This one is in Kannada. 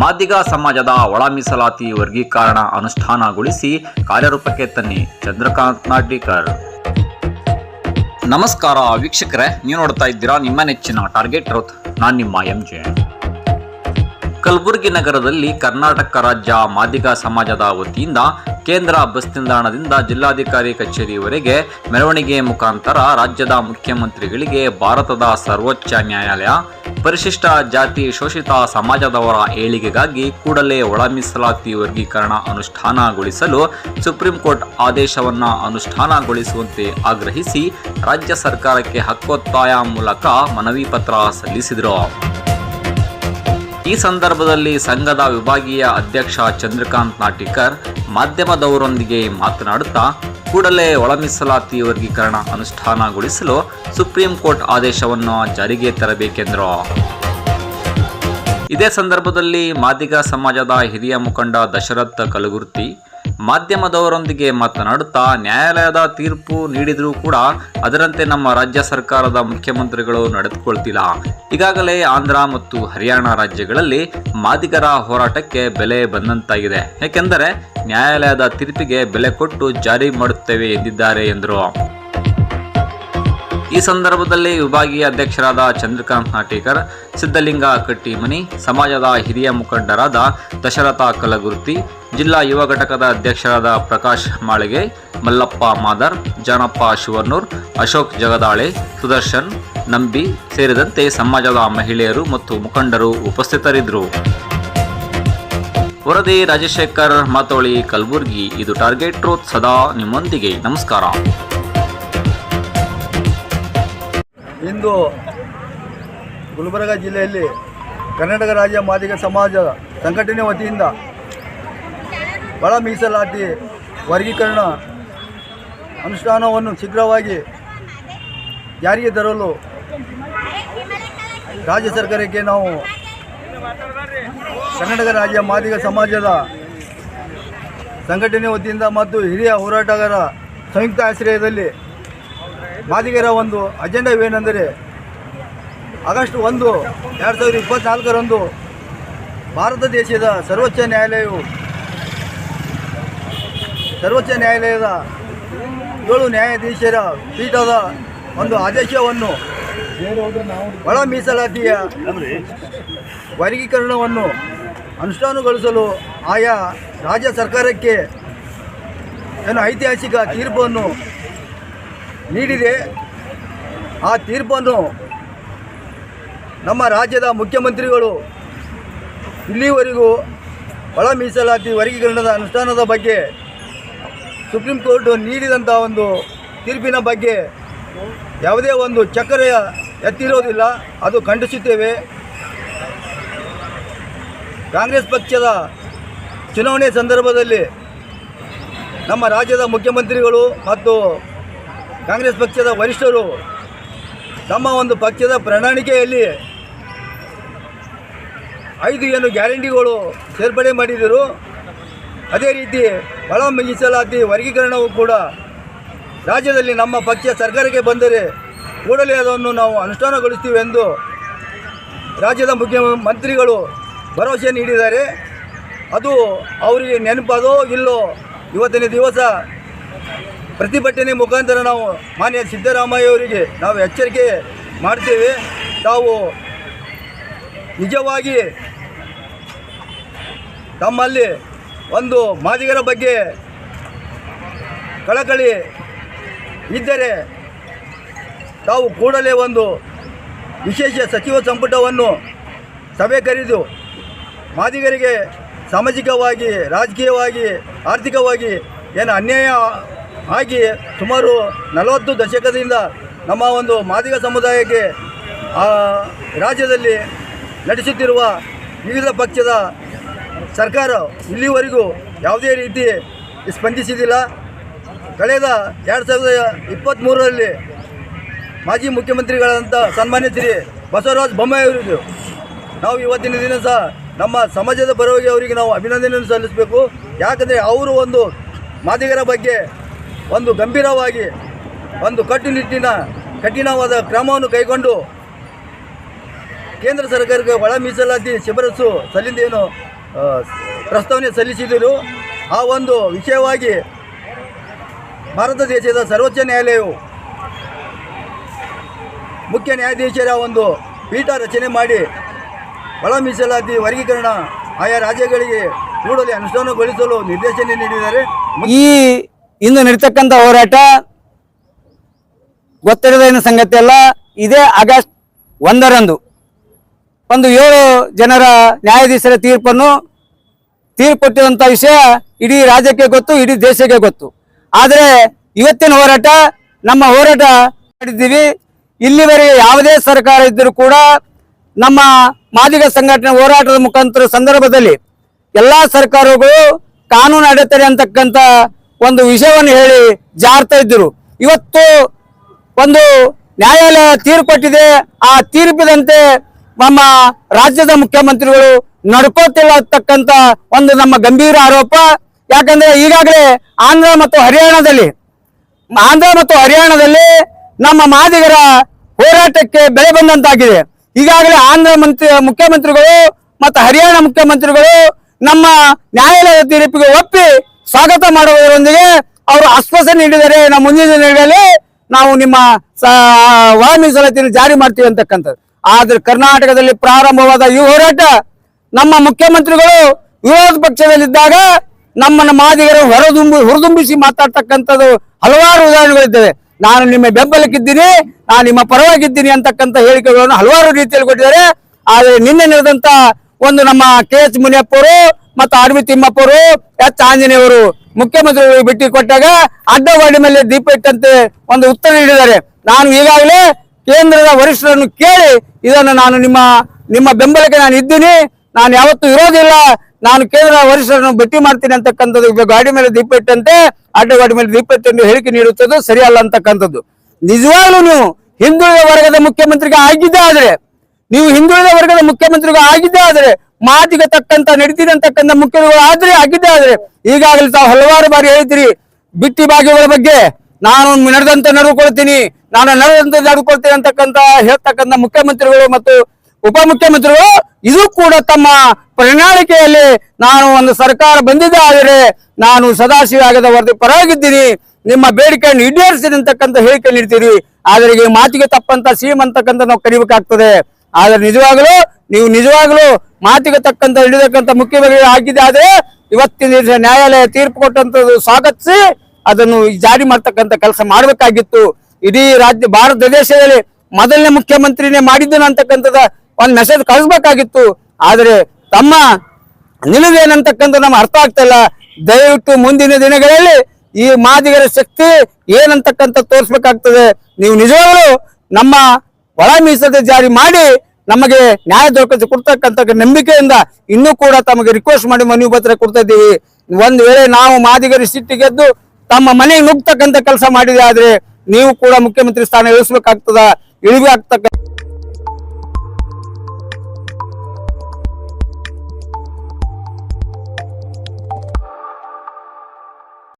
ಮಾದಿಗ ಸಮಾಜದ ಒಳ ಮೀಸಲಾತಿ ವರ್ಗೀಕರಣ ಅನುಷ್ಠಾನಗೊಳಿಸಿ ಕಾರ್ಯರೂಪಕ್ಕೆ ತನ್ನಿ ಚಂದ್ರಕಾಂತ್ ನಾಡ್ಕರ್ ನಮಸ್ಕಾರ ವೀಕ್ಷಕರೇ, ನೀವು ನೋಡ್ತಾ ಇದ್ದೀರಾ ನಿಮ್ಮ ನೆಚ್ಚಿನ ಟಾರ್ಗೆಟ್ ರೌತ್ ನಾನು ನಿಮ್ಮ ಎಂ ಜೆ. ಕಲಬುರಗಿ ನಗರದಲ್ಲಿ ಕರ್ನಾಟಕ ರಾಜ್ಯ ಮಾದಿಗ ಸಮಾಜದ ವತಿಯಿಂದ ಕೇಂದ್ರ ಬಸ್ ನಿಲ್ದಾಣದಿಂದ ಜಿಲ್ಲಾಧಿಕಾರಿ ಕಚೇರಿವರೆಗೆ ಮೆರವಣಿಗೆ ಮುಖಾಂತರ ರಾಜ್ಯದ ಮುಖ್ಯಮಂತ್ರಿಗಳಿಗೆ ಭಾರತದ ಸರ್ವೋಚ್ಚ ನ್ಯಾಯಾಲಯ, ಪರಿಶಿಷ್ಟ ಜಾತಿ ಶೋಷಿತ ಸಮಾಜದವರ ಏಳಿಗೆಗಾಗಿ ಕೂಡಲೇ ಒಳ ಮೀಸಲಾತಿ ವರ್ಗೀಕರಣ ಅನುಷ್ಠಾನಗೊಳಿಸಲು ಸುಪ್ರೀಂ ಕೋರ್ಟ್ ಆದೇಶವನ್ನು ಅನುಷ್ಠಾನಗೊಳಿಸುವಂತೆ ಆಗ್ರಹಿಸಿ ರಾಜ್ಯ ಸರ್ಕಾರಕ್ಕೆ ಹಕ್ಕೊತ್ತಾಯ ಮೂಲಕ ಮನವಿ ಪತ್ರ ಸಲ್ಲಿಸಿದರು. ಈ ಸಂದರ್ಭದಲ್ಲಿ ಸಂಘದ ವಿಭಾಗೀಯ ಅಧ್ಯಕ್ಷ ಚಂದ್ರಕಾಂತ್ ನಾಟಿಕರ್ ಮಾಧ್ಯಮದವರೊಂದಿಗೆ ಮಾತನಾಡುತ್ತಾ, ಕೂಡಲೇ ಒಳಮೀಸಲಾತಿ ವರ್ಗೀಕರಣ ಅನುಷ್ಠಾನಗೊಳಿಸಲು ಸುಪ್ರೀಂ ಕೋರ್ಟ್ ಆದೇಶವನ್ನು ಜಾರಿಗೆ ತರಬೇಕೆಂದರು. ಇದೇ ಸಂದರ್ಭದಲ್ಲಿ ಮಾದಿಗ ಸಮಾಜದ ಹಿರಿಯ ಮುಖಂಡ ದಶರಥ್ ಕಲಗುರ್ತಿ ಮಾಧ್ಯಮದವರೊಂದಿಗೆ ಮಾತನಾಡುತ್ತಾ ನ್ಯಾಯಾಲಯದ ತೀರ್ಪು ನೀಡಿದರೂ ಕೂಡ ಅದರಂತೆ ನಮ್ಮ ರಾಜ್ಯ ಸರ್ಕಾರದ ಮುಖ್ಯಮಂತ್ರಿಗಳು ನಡೆದುಕೊಳ್ತಿಲ್ಲ. ಈಗಾಗಲೇ ಆಂಧ್ರ ಮತ್ತು ಹರಿಯಾಣ ರಾಜ್ಯಗಳಲ್ಲಿ ಮಾದಿಗರ ಹೋರಾಟಕ್ಕೆ ಬೆಲೆ ಬಂದಂತಾಗಿದೆ. ಏಕೆಂದರೆ ನ್ಯಾಯಾಲಯದ ತೀರ್ಪಿಗೆ ಬೆಲೆ ಕೊಟ್ಟು ಜಾರಿ ಮಾಡುತ್ತೇವೆ ಎಂದಿದ್ದಾರೆ ಎಂದರು. ಈ ಸಂದರ್ಭದಲ್ಲಿ ವಿಭಾಗೀಯ ಅಧ್ಯಕ್ಷರಾದ ಚಂದ್ರಕಾಂತ್ ನಾಟೇಕರ್ ಸಿದ್ದಲಿಂಗ ಕಟ್ಟಿಮನಿ, ಸಮಾಜದ ಹಿರಿಯ ಮುಖಂಡರಾದ ದಶರಥ ಕಲಗುರ್ತಿ, ಜಿಲ್ಲಾ ಯುವ ಘಟಕದ ಅಧ್ಯಕ್ಷರಾದ ಪ್ರಕಾಶ್ ಮಾಳಿಗೆ, ಮಲ್ಲಪ್ಪ ಮಾದರ್, ಜಾನಪ್ಪ ಶಿವನೂರ್, ಅಶೋಕ್ ಜಗದಾಳೆ, ಸುದರ್ಶನ್, ನಂಬಿ ಸೇರಿದಂತೆ ಸಮಾಜದ ಮಹಿಳೆಯರು ಮತ್ತು ಮುಖಂಡರು ಉಪಸ್ಥಿತರಿದ್ದರು. ವರದಿ ರಾಜಶೇಖರ್ ಮಾತೋಳಿ ಕಲಬುರ್ಗಿ, ಇದು ಟಾರ್ಗೆಟ್ ರೋತ್ ಸದಾ ನಿಮ್ಮೊಂದಿಗೆ. ನಮಸ್ಕಾರ. ಇಂದು ಗುಲ್ಬರ್ಗ ಜಿಲ್ಲೆಯಲ್ಲಿ ಕರ್ನಾಟಕ ರಾಜ್ಯ ಮಾದಿಗ ಸಮಾಜ ಸಂಘಟನೆ ವತಿಯಿಂದ ಒಳ ಮೀಸಲಾತಿ ವರ್ಗೀಕರಣ ಅನುಷ್ಠಾನವನ್ನು ಶೀಘ್ರವಾಗಿ ಜಾರಿಗೆ ತರಲು ರಾಜ್ಯ ಸರ್ಕಾರಕ್ಕೆ ನಾವು ಕರ್ನಾಟಕ ರಾಜ್ಯ ಮಾದಿಗ ಸಮಾಜದ ಸಂಘಟನೆ ವತಿಯಿಂದ ಮತ್ತು ಹಿರಿಯ ಹೋರಾಟಗಾರ ಸಂಯುಕ್ತ ಆಶ್ರಯದಲ್ಲಿ ಮಾದಿಗರ ಒಂದು ಅಜೆಂಡವೇನೆಂದರೆ ಆಗಸ್ಟ್ ಒಂದು ಎರಡು ಸಾವಿರದ ಇಪ್ಪತ್ತ್ನಾಲ್ಕರಂದು ಭಾರತ ದೇಶದ ಸರ್ವೋಚ್ಚ ನ್ಯಾಯಾಲಯವು ಸರ್ವೋಚ್ಚ ನ್ಯಾಯಾಲಯದ ಏಳು ನ್ಯಾಯಾಧೀಶರ ಪೀಠದ ಒಂದು ಆದೇಶವನ್ನು ಒಳ ಮೀಸಲಾತಿಯ ವರ್ಗೀಕರಣವನ್ನು ಅನುಷ್ಠಾನಗೊಳಿಸಲು ಆಯಾ ರಾಜ್ಯ ಸರ್ಕಾರಕ್ಕೆ ಏನು ಐತಿಹಾಸಿಕ ತೀರ್ಪನ್ನು ನೀಡಿದೆ. ಆ ತೀರ್ಪನ್ನು ನಮ್ಮ ರಾಜ್ಯದ ಮುಖ್ಯಮಂತ್ರಿಗಳು ಇಲ್ಲಿವರೆಗೂ ಒಳ ಮೀಸಲಾತಿ ವರ್ಗೀಕರಣದ ಅನುಷ್ಠಾನದ ಬಗ್ಗೆ ಸುಪ್ರೀಂ ಕೋರ್ಟ್ ನೀಡಿದಂಥ ಒಂದು ತೀರ್ಪಿನ ಬಗ್ಗೆ ಯಾವುದೇ ಒಂದು ಚಕ್ಕರೆಯ ಎತ್ತಿರೋದಿಲ್ಲ. ಅದು ಖಂಡಿಸುತ್ತೇವೆ. ಕಾಂಗ್ರೆಸ್ ಪಕ್ಷದ ಚುನಾವಣೆ ಸಂದರ್ಭದಲ್ಲಿ ನಮ್ಮ ರಾಜ್ಯದ ಮುಖ್ಯಮಂತ್ರಿಗಳು ಮತ್ತು ಕಾಂಗ್ರೆಸ್ ಪಕ್ಷದ ವರಿಷ್ಠರು ತಮ್ಮ ಒಂದು ಪಕ್ಷದ ಪ್ರಣಾಳಿಕೆಯಲ್ಲಿ ಐದು ಏನು ಗ್ಯಾರಂಟಿಗಳು ಸೇರ್ಪಡೆ ಮಾಡಿದರು ಅದೇ ರೀತಿ ಒಳ ಮೀಸಲಾತಿ ವರ್ಗೀಕರಣವು ಕೂಡ ರಾಜ್ಯದಲ್ಲಿ ನಮ್ಮ ಪಕ್ಷ ಸರ್ಕಾರಕ್ಕೆ ಬಂದರೆ ಕೂಡಲೇ ಅದನ್ನು ನಾವು ಅನುಷ್ಠಾನಗೊಳಿಸ್ತೀವಿ ಎಂದು ರಾಜ್ಯದ ಮುಖ್ಯಮಂತ್ರಿಗಳು ಭರವಸೆ ನೀಡಿದ್ದಾರೆ. ಅದು ಅವರಿಗೆ ನೆನಪದೋ ಇಲ್ಲೋ ಇವತ್ತಿನ ದಿವಸ ಪ್ರತಿಭಟನೆ ಮುಖಾಂತರ ನಾವು ಮಾನ್ಯ ಸಿದ್ದರಾಮಯ್ಯ ಅವರಿಗೆ ನಾವು ಎಚ್ಚರಿಕೆ ಮಾಡ್ತೇವೆ. ತಾವು ನಿಜವಾಗಿ ತಮ್ಮಲ್ಲಿ ಒಂದು ಮಾದಿಗರ ಬಗ್ಗೆ ಕಳಕಳಿ ಇದ್ದರೆ ತಾವು ಕೂಡಲೇ ಒಂದು ವಿಶೇಷ ಸಚಿವ ಸಂಪುಟವನ್ನು ಸಭೆ ಕರೆದು ಮಾದಿಗರಿಗೆ ಸಾಮಾಜಿಕವಾಗಿ, ರಾಜಕೀಯವಾಗಿ, ಆರ್ಥಿಕವಾಗಿ ಏನು ಅನ್ಯಾಯ ಆಗಿ ಸುಮಾರು ನಲವತ್ತು ದಶಕದಿಂದ ನಮ್ಮ ಒಂದು ಮಾದಿಗ ಸಮುದಾಯಕ್ಕೆ ರಾಜ್ಯದಲ್ಲಿ ನಡೆಸುತ್ತಿರುವ ವಿವಿಧ ಪಕ್ಷದ ಸರ್ಕಾರ ಇಲ್ಲಿವರೆಗೂ ಯಾವುದೇ ರೀತಿ ಸ್ಪಂದಿಸಿದಿಲ್ಲ. ಕಳೆದ ಎರಡು ಸಾವಿರದ ಇಪ್ಪತ್ತ್ಮೂರರಲ್ಲಿ ಮಾಜಿ ಮುಖ್ಯಮಂತ್ರಿಗಳಾದಂಥ ಸನ್ಮಾನ್ಯ ಶ್ರೀ ಬಸವರಾಜ ಬೊಮ್ಮಾಯಿ ನಾವು ಇವತ್ತಿನ ದಿನ ಸಹ ನಮ್ಮ ಸಮಾಜದ ಪರವಾಗಿ ಅವರಿಗೆ ನಾವು ಅಭಿನಂದನೆಯನ್ನು ಸಲ್ಲಿಸಬೇಕು. ಯಾಕಂದರೆ ಅವರು ಒಂದು ಮಾದಿಗರ ಬಗ್ಗೆ ಒಂದು ಗಂಭೀರವಾಗಿ ಒಂದು ಕಟ್ಟುನಿಟ್ಟಿನ ಕಠಿಣವಾದ ಕ್ರಮವನ್ನು ಕೈಗೊಂಡು ಕೇಂದ್ರ ಸರ್ಕಾರಕ್ಕೆ ಒಳ ಮೀಸಲಾತಿ ಶಿಫಾರಸು ಸಲ್ಲಿಂದೇನು ಪ್ರಸ್ತಾವನೆ ಸಲ್ಲಿಸಿದರು ಆ ಒಂದು ವಿಷಯವಾಗಿ ಭಾರತ ದೇಶದ ಸರ್ವೋಚ್ಚ ನ್ಯಾಯಾಲಯವು ಮುಖ್ಯ ನ್ಯಾಯಾಧೀಶರ ಒಂದು ಪೀಠ ರಚನೆ ಮಾಡಿ ಒಳ ಮೀಸಲಾತಿ ವರ್ಗೀಕರಣ ಆಯಾ ರಾಜ್ಯಗಳಿಗೆ ಕೂಡಲೇ ಅನುಷ್ಠಾನಗೊಳಿಸಲು ನಿರ್ದೇಶನ ನೀಡಿದ್ದಾರೆ. ಈ ಇಂದು ನಡೀತಕ್ಕಂಥ ಹೋರಾಟ ಗೊತ್ತಿರದೇನು ಸಂಗತಿ ಅಲ್ಲ. ಇದೇ ಆಗಸ್ಟ್ ಒಂದರಂದು ಒಂದು ಏಳು ಜನರ ನ್ಯಾಯಾಧೀಶರ ತೀರ್ಪನ್ನು ತೀರ್ಪುಟ್ಟಿರುವಂಥ ವಿಷಯ ಇಡೀ ರಾಜ್ಯಕ್ಕೆ ಗೊತ್ತು, ಇಡೀ ದೇಶಕ್ಕೆ ಗೊತ್ತು. ಆದರೆ ಇವತ್ತಿನ ಹೋರಾಟ, ನಮ್ಮ ಹೋರಾಟ ಮಾಡಿದ್ದೀವಿ. ಇಲ್ಲಿವರೆಗೆ ಯಾವುದೇ ಸರ್ಕಾರ ಇದ್ದರೂ ಕೂಡ ನಮ್ಮ ಮಾದಿಗ ಸಂಘಟನೆ ಹೋರಾಟದ ಮುಖಾಂತರ ಸಂದರ್ಭದಲ್ಲಿ ಎಲ್ಲಾ ಸರ್ಕಾರಗಳು ಕಾನೂನು ಅಡೆತಡೆ ಅಂತಕ್ಕಂಥ ಒಂದು ವಿಷಯವನ್ನು ಹೇಳಿ ಜಾರ್ತಾ ಇದ್ದರು. ಇವತ್ತು ಒಂದು ನ್ಯಾಯಾಲಯ ತೀರ್ಪು ಕೊಟ್ಟಿದೆ. ಆ ತೀರ್ಪಿದಂತೆ ನಮ್ಮ ರಾಜ್ಯದ ಮುಖ್ಯಮಂತ್ರಿಗಳು ನಡ್ಕೋತಿಲ್ಲ ಅಂತಕ್ಕಂಥ ಒಂದು ನಮ್ಮ ಗಂಭೀರ ಆರೋಪ. ಯಾಕಂದ್ರೆ ಈಗಾಗಲೇ ಆಂಧ್ರ ಮತ್ತು ಹರಿಯಾಣದಲ್ಲಿ, ಆಂಧ್ರ ಮತ್ತು ಹರಿಯಾಣದಲ್ಲಿ ನಮ್ಮ ಮಾದಿಗರ ಹೋರಾಟಕ್ಕೆ ಬೆಲೆ ಬಂದಂತಾಗಿದೆ. ಈಗಾಗಲೇ ಆಂಧ್ರ ಮಂತ್ರಿ, ಮುಖ್ಯಮಂತ್ರಿಗಳು ಮತ್ತು ಹರಿಯಾಣ ಮುಖ್ಯಮಂತ್ರಿಗಳು ನಮ್ಮ ನ್ಯಾಯಾಲಯದ ತೀರ್ಪಿಗೆ ಒಪ್ಪಿ ಸ್ವಾಗತ ಮಾಡುವುದರೊಂದಿಗೆ ಅವರು ಆಶ್ವಾಸನೆ ನೀಡಿದರೆ ನಮ್ಮ ಮುಂದಿನ ದಿನಗಳಲ್ಲಿ ನಾವು ನಿಮ್ಮ ಒಳ ಮೀಸಲಾತಿಯನ್ನು ಜಾರಿ ಮಾಡ್ತೀವಿ ಅಂತಕ್ಕಂಥದ್ದು. ಆದ್ರೆ ಕರ್ನಾಟಕದಲ್ಲಿ ಪ್ರಾರಂಭವಾದ ಈ ಹೋರಾಟ ನಮ್ಮ ಮುಖ್ಯಮಂತ್ರಿಗಳು ವಿರೋಧ ಪಕ್ಷದಲ್ಲಿದ್ದಾಗ ನಮ್ಮನ್ನ ಮಾದಿಗರು ಹೊರದುಂಬಿ, ಹುರಿದುಂಬಿಸಿ ಮಾತಾಡ್ತಕ್ಕಂಥದ್ದು ಹಲವಾರು ಉದಾಹರಣೆಗಳಿದ್ದಾವೆ. ನಾನು ನಿಮ್ಮ ಬೆಂಬಲಕ್ಕಿದ್ದೀನಿ, ನಾನು ನಿಮ್ಮ ಪರವಾಗಿದ್ದೀನಿ ಅಂತಕ್ಕಂಥ ಹೇಳಿಕೆಗಳನ್ನು ಹಲವಾರು ರೀತಿಯಲ್ಲಿ ಕೊಟ್ಟಿದ್ದಾರೆ. ಆದರೆ ನಿನ್ನೆ ನಡೆದಂತ ಒಂದು ನಮ್ಮ ಕೆ ಎಚ್ ಮುನಿಯಪ್ಪರು ಮತ್ತು ಆರ್ ವಿ ತಿಮ್ಮಪ್ಪ ಅವರು ಎಚ್ ಆಂಜನೇಯವರು ಮುಖ್ಯಮಂತ್ರಿ ಭೇಟಿ ಕೊಟ್ಟಾಗ ಅಡ್ಡವಾಡಿ ಮೇಲೆ ದೀಪ ಇಟ್ಟಂತೆ ಒಂದು ಉತ್ತರ ನೀಡಿದ್ದಾರೆ. ನಾನು ಈಗಾಗಲೇ ಕೇಂದ್ರದ ವರಿಷ್ಠರನ್ನು ಕೇಳಿ ಇದನ್ನು ನಾನು ನಿಮ್ಮ ನಿಮ್ಮ ಬೆಂಬಲಕ್ಕೆ ನಾನು ಇದ್ದೀನಿ. ನಾನು ಯಾವತ್ತೂ ಇರೋದಿಲ್ಲ. ನಾನು ಕೇಂದ್ರ ವರಿಷ್ಠರನ್ನು ಭೇಟಿ ಮಾಡ್ತೀನಿ ಅಂತಕ್ಕಂಥದ್ದು. ಗಾಡಿ ಮೇಲೆ ದೀಪ ಇಟ್ಟಂತೆ ಅಡ್ಡಗಾಡಿ ಮೇಲೆ ದೀಪ ಇಟ್ಟಂತೆ ಹೇಳಿಕೆ ನೀಡುತ್ತದೆ ಸರಿಯಲ್ಲ ಅಂತಕ್ಕಂಥದ್ದು. ನಿಜವಾಗ್ಲೂ ನೀವು ಹಿಂದುಳಿದ ವರ್ಗದ ಮುಖ್ಯಮಂತ್ರಿಗೆ ಆಗಿದ್ದೇ ಆದ್ರೆ ನೀವು ಹಿಂದುಳಿದ ವರ್ಗದ ಮುಖ್ಯಮಂತ್ರಿಗಳು ಆಗಿದ್ದೇ ಆದ್ರೆ, ಮಾತಿಗೆ ತಕ್ಕಂತ, ನಡೀತಿದೆ ಅಂತಕ್ಕಂಥ ಮುಖ್ಯಮಂತ್ರಿಗಳು ಆದ್ರೆ ಆಗಿದ್ದೇ ಆದ್ರೆ, ಈಗಾಗಲೇ ತಾವು ಹಲವಾರು ಬಾರಿ ಹೇಳಿದ್ರಿ ಬಿಟ್ಟಿ ಭಾಗ್ಯಗಳ ಬಗ್ಗೆ. ನಾನು ನಡೆದಂತೆ ನಡೆದುಕೊಳ್ತೀನಿ ನಾನು ನಡೆದಂತೆ ನಡೆದುಕೊಳ್ತೀನಿ ಅಂತಕ್ಕಂತ ಹೇಳ್ತಕ್ಕಂಥ ಮುಖ್ಯಮಂತ್ರಿಗಳು ಮತ್ತು ಉಪಮುಖ್ಯಮಂತ್ರಿಗಳು, ಇದು ಕೂಡ ತಮ್ಮ ಪ್ರಣಾಳಿಕೆಯಲ್ಲಿ ನಾನು ಒಂದು ಸರ್ಕಾರ ಬಂದಿದ್ದೆ ಆದರೆ, ನಾನು ಸದಾಶಿವಾಗದ ವರದಿ ಪರವಾಗಿದ್ದೀನಿ. ನಿಮ್ಮ ಬೇಡಿಕೆಯನ್ನು ಈಡೇರಿಸಿದಂತಕ್ಕಂಥ ಹೇಳಿಕೆ ನೀಡ್ತೀರಿ. ಆದರೆ ಮಾತಿಗೆ ತಪ್ಪಂತ ಸಿಎಂ ಅಂತಕ್ಕಂಥ ನಾವು ಕರಿಬೇಕಾಗ್ತದೆ. ಆದ್ರೆ ನಿಜವಾಗಲೂ, ನೀವು ನಿಜವಾಗಲೂ ಮಾತಿಗೆ ತಕ್ಕಂತ ಹಿಡಿದಕ್ಕಂತ ಮುಖ್ಯಮಂತ್ರಿ ಆಗಿದೆ ಆದ್ರೆ ಇವತ್ತಿನ ನ್ಯಾಯಾಲಯ ತೀರ್ಪು ಕೊಟ್ಟಂತದ್ದು ಸ್ವಾಗತಿಸಿ ಅದನ್ನು ಜಾರಿ ಮಾಡ್ತಕ್ಕಂತ ಕೆಲಸ ಮಾಡಬೇಕಾಗಿತ್ತು. ಇಡೀ ರಾಜ್ಯ, ಭಾರತ ದೇಶದಲ್ಲಿ ಮೊದಲನೇ ಮುಖ್ಯಮಂತ್ರಿನೇ ಮಾಡಿದ್ದನು ಅಂತಕ್ಕಂಥದ ಒಂದು ಮೆಸೇಜ್ ಕಳಿಸ್ಬೇಕಾಗಿತ್ತು. ಆದರೆ ತಮ್ಮ ನಿಲುವೇನಂತಕ್ಕಂಥ ನಮ್ಗೆ ಅರ್ಥ ಆಗ್ತಾ ದಯವಿಟ್ಟು ಮುಂದಿನ ದಿನಗಳಲ್ಲಿ ಈ ಮಾದಿಗರ ಶಕ್ತಿ ಏನಂತಕ್ಕಂಥ ತೋರಿಸ್ಬೇಕಾಗ್ತದೆ. ನೀವು ನಿಜವಾಗ್ಲೂ ನಮ್ಮ ಒಳ ಮೀಸಲಾತಿ ಜಾರಿ ಮಾಡಿ ನಮಗೆ ನ್ಯಾಯ ದೊರಕಿಸಿ ಕೊಡ್ತಕ್ಕಂಥ ನಂಬಿಕೆಯಿಂದ ಇನ್ನೂ ಕೂಡ ತಮಗೆ ರಿಕ್ವೆಸ್ಟ್ ಮಾಡಿ ಮನವಿ ಪತ್ರ ಕೊಡ್ತಾ ಇದ್ದೀವಿ. ಒಂದ್ ವೇಳೆ ನಾವು ಸಿಟ್ಟಿ ಸಿಟ್ಟಿಗೆದ್ದು ತಮ್ಮ ಮನೆಗೆ ನುಗ್ತಕ್ಕಂಥ ಕೆಲಸ ಮಾಡಿದೆ ಆದ್ರೆ ನೀವು ಕೂಡ ಮುಖ್ಯಮಂತ್ರಿ ಸ್ಥಾನ ಇಳಿಸ್ಬೇಕಾಗ್ತದ, ಇಳಿಬೇಕಾಗ್ತಕ್ಕ